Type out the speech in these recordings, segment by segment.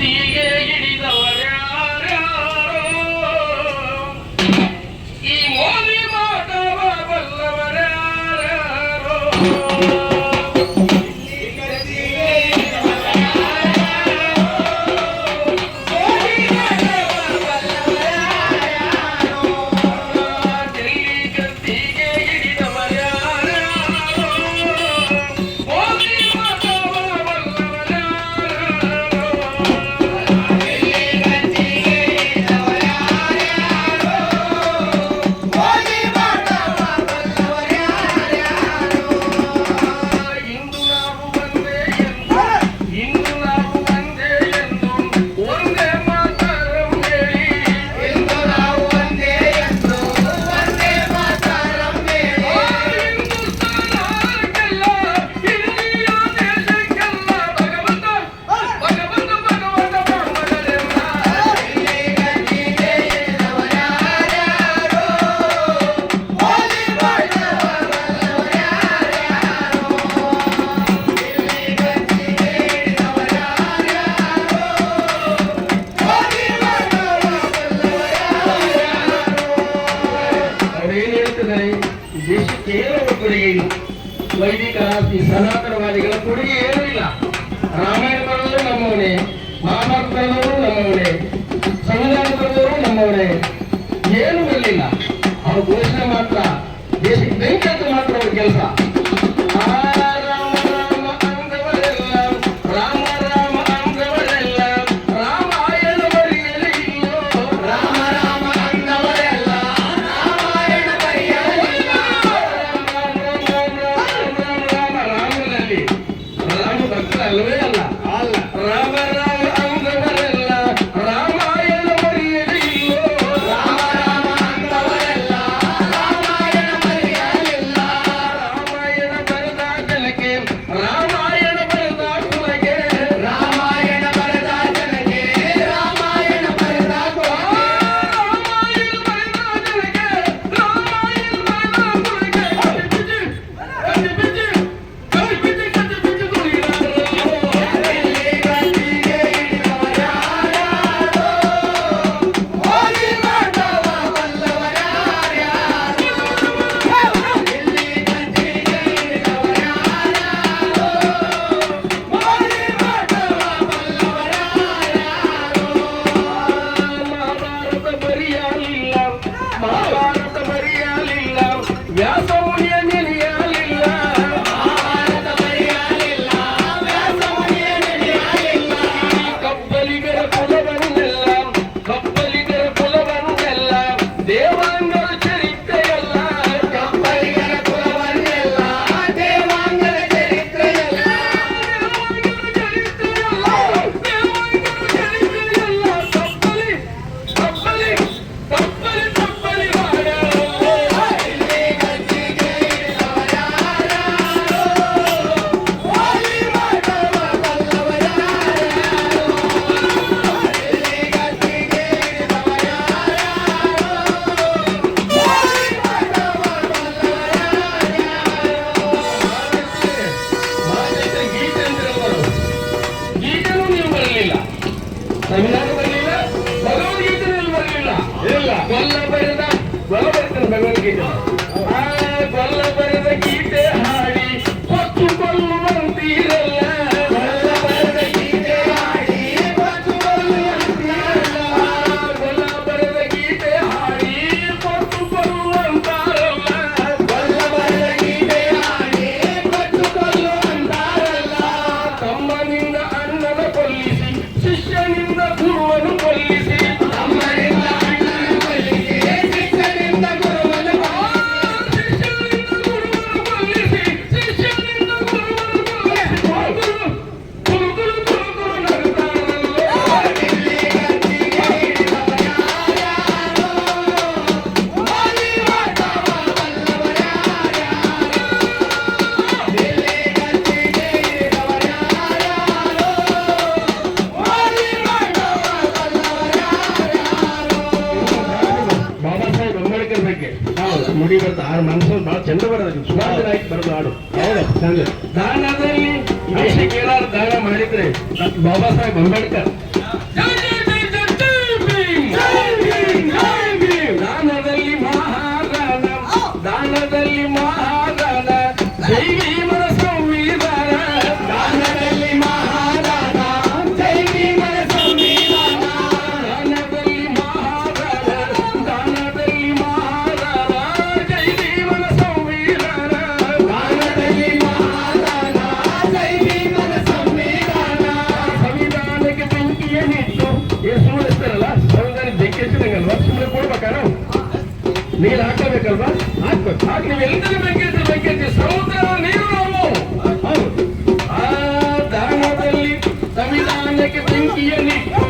see ಅದೇನು ಹೇಳ್ತಿದ್ದಾರೆ? ದೇಶ ಕೇವಲ ಕೊಡುಗೆ ಇದು ವೈದಿಕ ಸನಾತನವಾದಿಗಳ ಕೊಡುಗೆ ಏನೂ ಇಲ್ಲ. ರಾಮಾಯಣ ಬರೆದವರು ನಮ್ಮವನೇ ಮಹಾಭಾರತ ಬರೆದವರು ನಮ್ಮವನೇ ಸಂವಿಧಾನ ಬರೆದವರು ನಮ್ಮವನೇ ಬರಲಿಲ್ಲ கொல்ல பெருந்தா கொல்ல பெருந்தா பகவான் கேட்டு. கொல்ல பெருந்த கீட்டு ஆடி கொத்து கொள்ளுவன் தீரல்ல. ಶಿಷ್ಯನಿಂದ ಗುರುವನು ಆರು ಮನಸ್ಸು ಬಹಳ ಚಂದ ಬರೋದು ಸುಮಾರು ದಿನ ಆಯ್ತು ಬರೋದು ಹಾಡು. ದಾನದಲ್ಲಿ ದೇಶ ದಾನ ಮಾಡಿದ್ರೆ ಬಾಬಾ ಸಾಹೇಬ್ ಅಂಬೇಡ್ಕರ್. ಹಾಕ್ಬೇಕಲ್ವಾ ಹಾಕ್ಬೇಕು ನೀವು ಎಲ್ಲದರ ಬಗ್ಗೆ ಬಗ್ಗೆ ಸಹೋದರ ನೀರು ನಾವು. ಆ ದಾನದಲ್ಲಿ ಸಂವಿಧಾನಕ್ಕೆ ಬೆಂಕಿಯನ್ನಿಟ್ಟು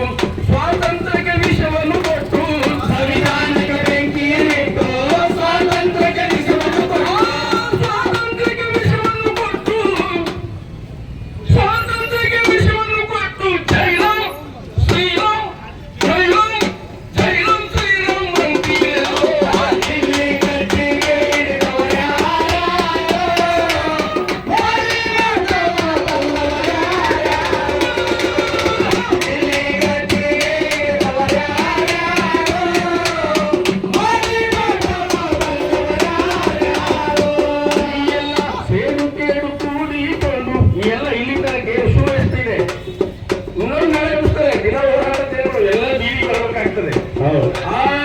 ಬೇಕಾಗ್ತದೆ ಆ